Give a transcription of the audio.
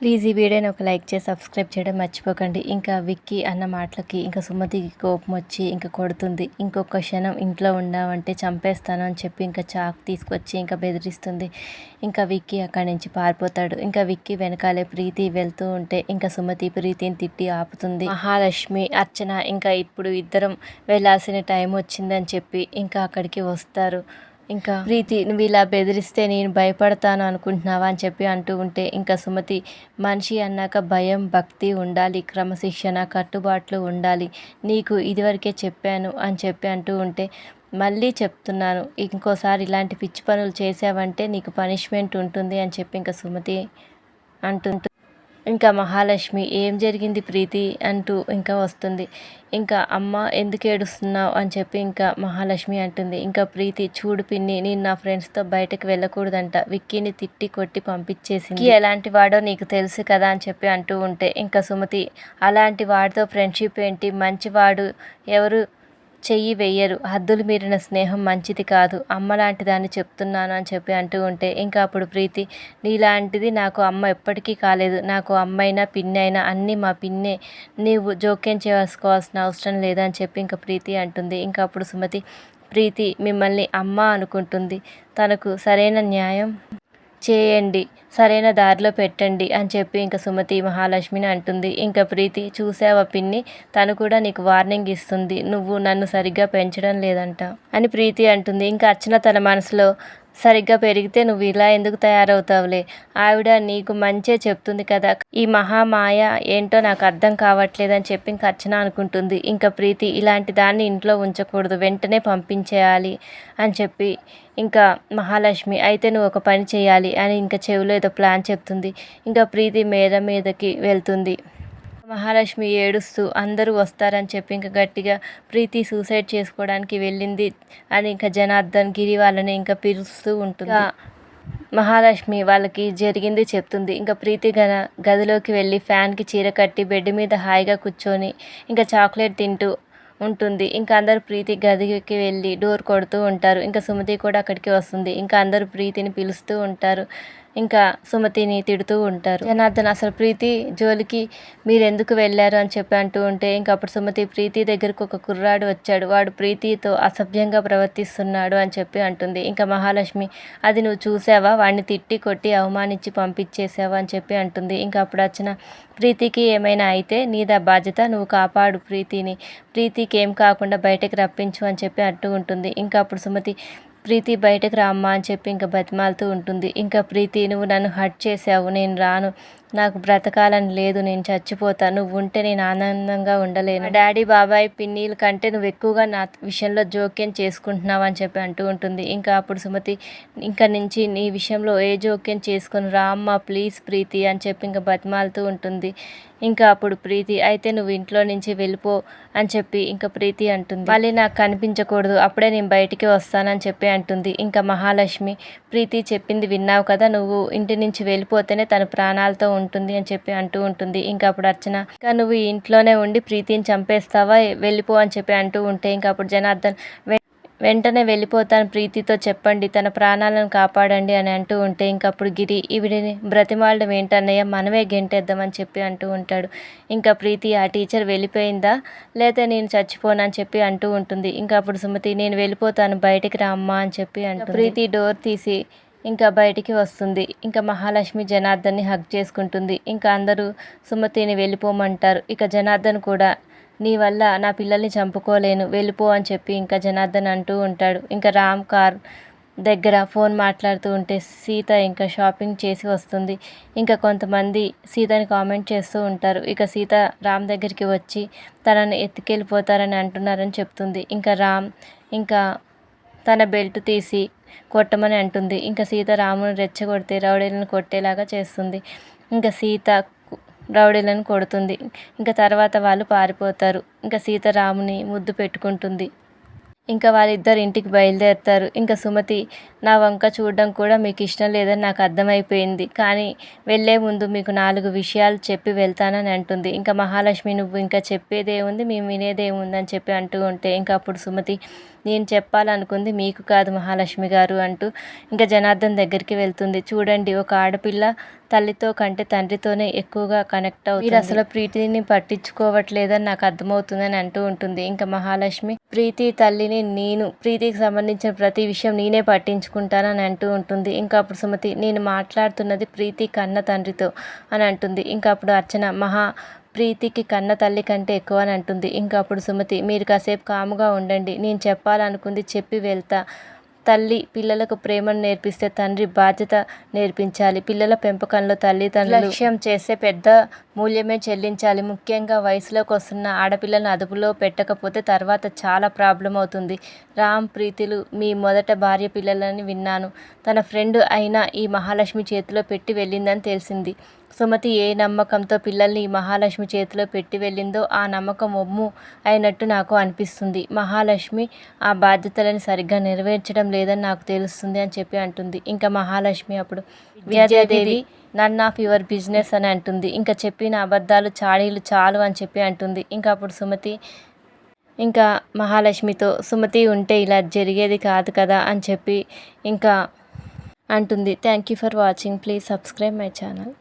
Please ఈ వీడియోని ఒక లైక్ చేసి సబ్స్క్రైబ్ చేయడం మర్చిపోకండి. ఇంకా విక్కీ అన్న మాటలకి ఇంకా సుమతికి కోపం వచ్చి ఇంకా కొడుతుంది. ఇంకొక క్షణం ఇంట్లో ఉన్నావంటే చంపేస్తాను అని చెప్పి ఇంకా చాక్ తీసుకొచ్చి ఇంకా బెదిరిస్తుంది. ఇంకా విక్కీ అక్కడి నుంచి పారిపోతాడు. ఇంకా విక్కీ వెనకాలే ప్రీతి వెళ్తూ ఉంటే ఇంకా సుమతి ప్రీతిని తిట్టి ఆపుతుంది. మహాలక్ష్మి అర్చన ఇంకా ఇప్పుడు ఇద్దరం వెళ్ళాల్సిన టైం వచ్చిందని చెప్పి ఇంకా అక్కడికి వస్తారు. ఇంకా ప్రీతి నువ్వు ఇలా బెదిరిస్తే నేను భయపడతాను అనుకుంటున్నావా? అని చెప్పి అంటూ ఉంటే ఇంకా సుమతి మనిషి అన్నాక భయం భక్తి ఉండాలి క్రమశిక్షణ కట్టుబాట్లు ఉండాలి. నీకు ఇదివరకే చెప్పాను అని చెప్పి అంటూ ఉంటే మళ్ళీ చెప్తున్నాను. ఇంకోసారి ఇలాంటి పిచ్చి పనులు చేసావంటే నీకు పనిష్మెంట్ ఉంటుంది అని చెప్పి ఇంకా సుమతి అంటుంటు ఇంకా మహాలక్ష్మి ఏం జరిగింది ప్రీతి? అంటూ ఇంకా వస్తుంది. ఇంకా అమ్మ ఎందుకు ఏడుస్తున్నావు? అని చెప్పి ఇంకా మహాలక్ష్మి అంటుంది. ఇంకా ప్రీతి చూడు పిన్ని నేను నా ఫ్రెండ్స్తో బయటకు వెళ్ళకూడదంట. విక్కీని తిట్టి కొట్టి పంపించేసింది. ఎలాంటి వాడో నీకు తెలుసు కదా అని చెప్పి అంటూ ఉంటే ఇంకా సుమతి అలాంటి వాడితో ఫ్రెండ్షిప్ ఏంటి? మంచివాడు ఎవరు? చెయ్యి వెయ్యరు హద్దులు మీరిన స్నేహం మంచిది కాదు. అమ్మ లాంటి దాన్ని చెప్తున్నాను అని చెప్పి అంటూ ఉంటే ఇంకా అప్పుడు ప్రీతి నీలాంటిది నాకు అమ్మ ఎప్పటికీ కాలేదు. నాకు అమ్మైనా పిన్ని అయినా అన్నీ మా పిన్నే. నీవు జోక్యం చేసుకోవాల్సిన అవసరం లేదని చెప్పి ఇంకా ప్రీతి అంటుంది. ఇంకా అప్పుడు సుమతి ప్రీతి మిమ్మల్ని అమ్మ అనుకుంటుంది. తనకు సరైన న్యాయం చేయండి సరైన దారిలో పెట్టండి అని చెప్పి ఇంకా సుమతి మహాలక్ష్మిని అంటుంది. ఇంకా ప్రీతి చూసావా పిన్ని? తను కూడా నీకు వార్నింగ్ ఇస్తుంది. నువ్వు నన్ను సరిగ్గా పెంచడం లేదంట అని ప్రీతి అంటుంది. ఇంకా అర్చన తన మనసులో సరిగ్గా పెరిగితే నువ్వు ఇలా ఎందుకు తయారవుతావులే? ఆవిడ నీకు మంచే చెప్తుంది కదా. ఈ మహామాయ ఏంటో నాకు అర్థం కావట్లేదని చెప్పి ఖర్చన అనుకుంటుంది. ఇంకా ప్రీతి ఇలాంటి దాన్ని ఇంట్లో ఉంచకూడదు. వెంటనే పంపించేయాలి అని చెప్పి ఇంకా మహాలక్ష్మి అయితే నువ్వు ఒక పని చేయాలి అని ఇంకా చెవిలో ఏదో ప్లాన్ చెప్తుంది. ఇంకా ప్రీతి మేడ మీదకి వెళ్తుంది. మహాలక్ష్మి ఏడుస్తూ అందరూ వస్తారని చెప్పి ఇంకా గట్టిగా ప్రీతి సూసైడ్ చేసుకోవడానికి వెళ్ళింది అని ఇంకా జనార్దన్ గిరి వాళ్ళని ఇంకా పిలుస్తూ ఉంటుంది. మహాలక్ష్మి వాళ్ళకి జరిగింది చెప్తుంది. ఇంకా ప్రీతి గన గదిలోకి వెళ్ళి ఫ్యాన్కి చీర కట్టి బెడ్ మీద హాయిగా కూర్చొని ఇంకా చాక్లెట్ తింటూ ఉంటుంది. ఇంకా అందరు ప్రీతి గదికి వెళ్ళి డోర్ కొడుతూ ఉంటారు. ఇంకా సుమతి కూడా అక్కడికి వస్తుంది. ఇంకా అందరూ ప్రీతిని పిలుస్తూ ఉంటారు. ఇంకా సుమతిని తిడుతూ ఉంటారు. జనార్దన్ అసలు ప్రీతి జోలికి మీరు ఎందుకు వెళ్ళారు? అని చెప్పి అంటూ ఉంటే ఇంకా అప్పుడు సుమతి ప్రీతి దగ్గరకు ఒక కుర్రాడు వచ్చాడు. వాడు ప్రీతితో అసభ్యంగా ప్రవర్తిస్తున్నాడు అని చెప్పి అంటుంది. ఇంకా మహాలక్ష్మి అది నువ్వు చూసావా? వాడిని తిట్టి కొట్టి అవమానించి పంపించేసావా? అని చెప్పి అంటుంది. ఇంకా అప్పుడు వచ్చిన ప్రీతికి ఏమైనా అయితే నీదా బాధ్యత? నువ్వు కాపాడు ప్రీతిని. ప్రీతికి ఏం కాకుండా బయటకు రప్పించు అని చెప్పి అంటూ ఉంటుంది. ఇంకా అప్పుడు సుమతి ప్రీతి బయటకు రామ్మా అని చెప్పి ఇంకా బతిమాలుతూ ఉంటుంది. ఇంకా ప్రీతి నువ్వు నన్ను హట్ చేసావు నేను రాను. నాకు బ్రతకాలని లేదు నేను చచ్చిపోతాను నువ్వు ఉంటే నేను ఆనందంగా ఉండలేను. డాడీ బాబాయ్ పిన్నీల కంటే నువ్వు ఎక్కువగా నా విషయంలో జోక్యం చేసుకుంటున్నావు అని చెప్పి అంటూ ఉంటుంది. ఇంకా అప్పుడు సుమతి ఇంకా నుంచి నీ విషయంలో ఏ జోక్యం చేసుకుని రామ్మ ప్లీజ్ ప్రీతి అని చెప్పి ఇంకా బతిమాలుతూ ఉంటుంది. ఇంకా అప్పుడు ప్రీతి అయితే నువ్వు ఇంట్లో నుంచి వెళ్ళిపో అని చెప్పి ఇంకా ప్రీతి అంటుంది. మళ్ళీ నాకు కనిపించకూడదు అప్పుడే నేను బయటికి వస్తానని చెప్పి అంటుంది. ఇంకా మహాలక్ష్మి ప్రీతి చెప్పింది విన్నావు కదా నువ్వు ఇంటి నుంచి వెళ్ళిపోతేనే తన ప్రాణాలతో ఉంటుంది అని చెప్పి అంటూ ఉంటుంది. ఇంకా అప్పుడు అర్చన ఇంకా నువ్వు ఇంట్లోనే ఉండి ప్రీతిని చంపేస్తావా? వెళ్ళిపో అని చెప్పి అంటూ ఉంటే ఇంకా అప్పుడు జనార్దన్ వెంటనే వెళ్ళిపోతాను ప్రీతితో చెప్పండి తన ప్రాణాలను కాపాడండి అని అంటూ ఉంటే ఇంకప్పుడు గిరి ఈవిడిని బ్రతిమాలడం ఏంటన్నయ్య? మనమే గెంటేద్దామని చెప్పి అంటూ ఉంటాడు. ఇంకా ప్రీతి ఆ టీచర్ వెళ్ళిపోయిందా? లేదా నేను చచ్చిపోనని చెప్పి అంటూ ఉంటుంది. ఇంకా అప్పుడు సుమతి నేను వెళ్ళిపోతాను బయటికి రా అమ్మా అని చెప్పి అంటూ ప్రీతి డోర్ తీసి ఇంకా బయటికి వస్తుంది. ఇంకా మహాలక్ష్మి జనార్దన్ని హక్ చేసుకుంటుంది. ఇంకా అందరూ సుమతిని వెళ్ళిపోమంటారు. ఇక జనార్దన్ కూడా నీ వల్ల నా పిల్లల్ని చంపుకోలేను. వెళ్ళిపో అని చెప్పి ఇంకా జనార్దన్ అంటూ ఉంటాడు. ఇంకా రామ్ కార్ దగ్గర ఫోన్ మాట్లాడుతూ ఉంటే సీత ఇంకా షాపింగ్ చేసి వస్తుంది. ఇంకా కొంతమంది సీతని కామెంట్ చేస్తూ ఉంటారు. ఇక సీత రామ్ దగ్గరికి వచ్చి తనని ఎత్తుకెళ్ళిపోతారని అంటున్నారని చెప్తుంది. ఇంకా రామ్ ఇంకా తన బెల్ట్ తీసి కొట్టమని అంటుంది. ఇంకా సీత రాముని రెచ్చగొడితే రౌడీలను కొట్టేలాగా చేస్తుంది. ఇంకా సీత రౌడీలను కొడుతుంది. ఇంకా తర్వాత వాళ్ళు పారిపోతారు. ఇంకా సీత రాముని ముద్దు పెట్టుకుంటుంది. ఇంకా వాళ్ళిద్దరు ఇంటికి బయలుదేరుతారు. ఇంకా సుమతి నా వంక చూడడం కూడా మీకు ఇష్టం లేదని నాకు అర్థమైపోయింది. కానీ వెళ్ళే ముందు మీకు నాలుగు విషయాలు చెప్పి వెళ్తానని అంటుంది. ఇంకా మహాలక్ష్మి నువ్వు ఇంకా చెప్పేదేముంది మేము వినేదేముంది అని చెప్పి అంటూ ఉంటే ఇంకా అప్పుడు సుమతి నేను చెప్పాలనుకుంది మీకు కాదు మహాలక్ష్మి గారు అంటూ ఇంకా జనార్దన్ దగ్గరికి వెళ్తుంది. చూడండి ఒక ఆడపిల్ల తల్లితో కంటే తండ్రితోనే ఎక్కువగా కనెక్ట్ అవుతుంది. మీరు అసలు ప్రీతిని పట్టించుకోవట్లేదని నాకు అర్థమవుతుందని అంటూ ఉంటుంది. ఇంకా మహాలక్ష్మి ప్రీతి తల్లిని నేను ప్రీతికి సంబంధించిన ప్రతి విషయం నేనే పట్టించుకుంటానని అంటూ ఉంటుంది. ఇంకా అప్పుడు సుమతి నేను మాట్లాడుతున్నది ప్రీతి కన్న తండ్రితో అని అంటుంది. ఇంకా అప్పుడు అర్చన మహా ప్రీతికి కన్న తల్లి కంటే ఎక్కువ అని అంటుంది. ఇంకా అప్పుడు సుమతి మీరు కాసేపు కాముగా ఉండండి. నేను చెప్పాలనుకుంది చెప్పి వెళ్తా. తల్లి పిల్లలకు ప్రేమను నేర్పిస్తే తండ్రి బాధ్యత నేర్పించాలి. పిల్లల పెంపకంలో తల్లిదండ్రులు లక్ష్యం చేసే పెద్ద మూల్యమే చెల్లించాలి. ముఖ్యంగా వయసులోకి వస్తున్న ఆడపిల్లను అదుపులో పెట్టకపోతే తర్వాత చాలా ప్రాబ్లం అవుతుంది. రామ్ ప్రీతిలు మీ మొదట భార్య పిల్లలని విన్నాను. తన ఫ్రెండ్ అయిన ఈ మహాలక్ష్మి చేతిలో పెట్టి వెళ్ళిందని తెలిసింది. సుమతి ఏ నమ్మకంతో పిల్లల్ని మహాలక్ష్మి చేతిలో పెట్టి వెళ్ళిందో ఆ నమ్మకం ఒమ్ము అయినట్టు నాకు అనిపిస్తుంది. మహాలక్ష్మి ఆ బాధ్యతలను సరిగ్గా నెరవేర్చడం లేదని నాకు తెలుస్తుంది అని చెప్పి అంటుంది. ఇంకా మహాలక్ష్మి అప్పుడు Vidyadevi none of your business అని అంటుంది. ఇంకా చెప్పిన అబద్ధాలు చాడీలు చాలు అని చెప్పి అంటుంది. ఇంకా అప్పుడు సుమతి ఇంకా మహాలక్ష్మితో సుమతి ఉంటే ఇలా జరిగేది కాదు కదా అని చెప్పి ఇంకా అంటుంది. Thank you for watching please subscribe my channel